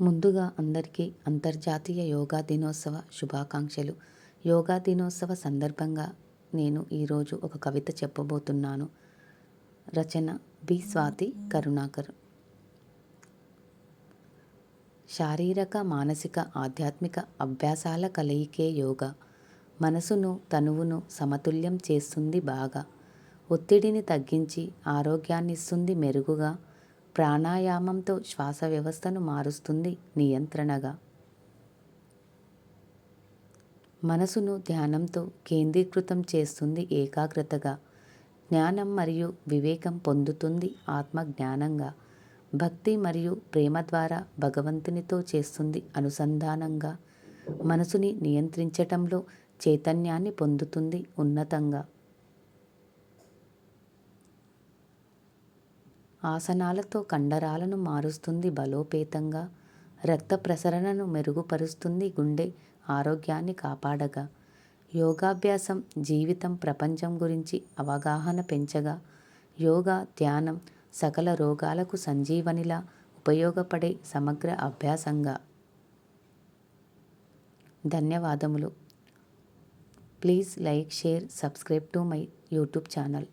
ముందుగా అందరికీ అంతర్జాతీయ యోగా దినోత్సవ శుభాకాంక్షలు. యోగా దినోత్సవ సందర్భంగా నేను ఈరోజు ఒక కవిత చెప్పబోతున్నాను. రచన బి. స్వాతి కరుణాకర్. శారీరక మానసిక ఆధ్యాత్మిక అభ్యాసాల కలయికే యోగా. మనసును తనువును సమతుల్యం చేస్తుంది బాగా. ఒత్తిడిని తగ్గించి ఆరోగ్యాన్ని ఇస్తుంది మెరుగుగా. ప్రాణాయామంతో శ్వాస వ్యవస్థను మారుస్తుంది నియంత్రణగా. మనసును ధ్యానంతో కేంద్రీకృతం చేస్తుంది ఏకాగ్రతగా. జ్ఞానం మరియు వివేకం పొందుతుంది ఆత్మ జ్ఞానంగా భక్తి మరియు ప్రేమ ద్వారా భగవంతునితో చేస్తుంది అనుసంధానంగా. మనసుని నియంత్రించటంలో చైతన్యాన్ని పొందుతుంది ఉన్నతంగా. ఆసనాలతో కండరాలను మారుస్తుంది బలోపేతంగా. రక్త ప్రసరణను మెరుగుపరుస్తుంది గుండె ఆరోగ్యాన్ని కాపాడగా. యోగాభ్యాసం జీవితం ప్రపంచం గురించి అవగాహన పెంచగా. యోగా ధ్యానం సకల రోగాలకు సంజీవనిలా ఉపయోగపడే సమగ్ర అభ్యాసంగా. ధన్యవాదములు. Please like share subscribe to my YouTube channel.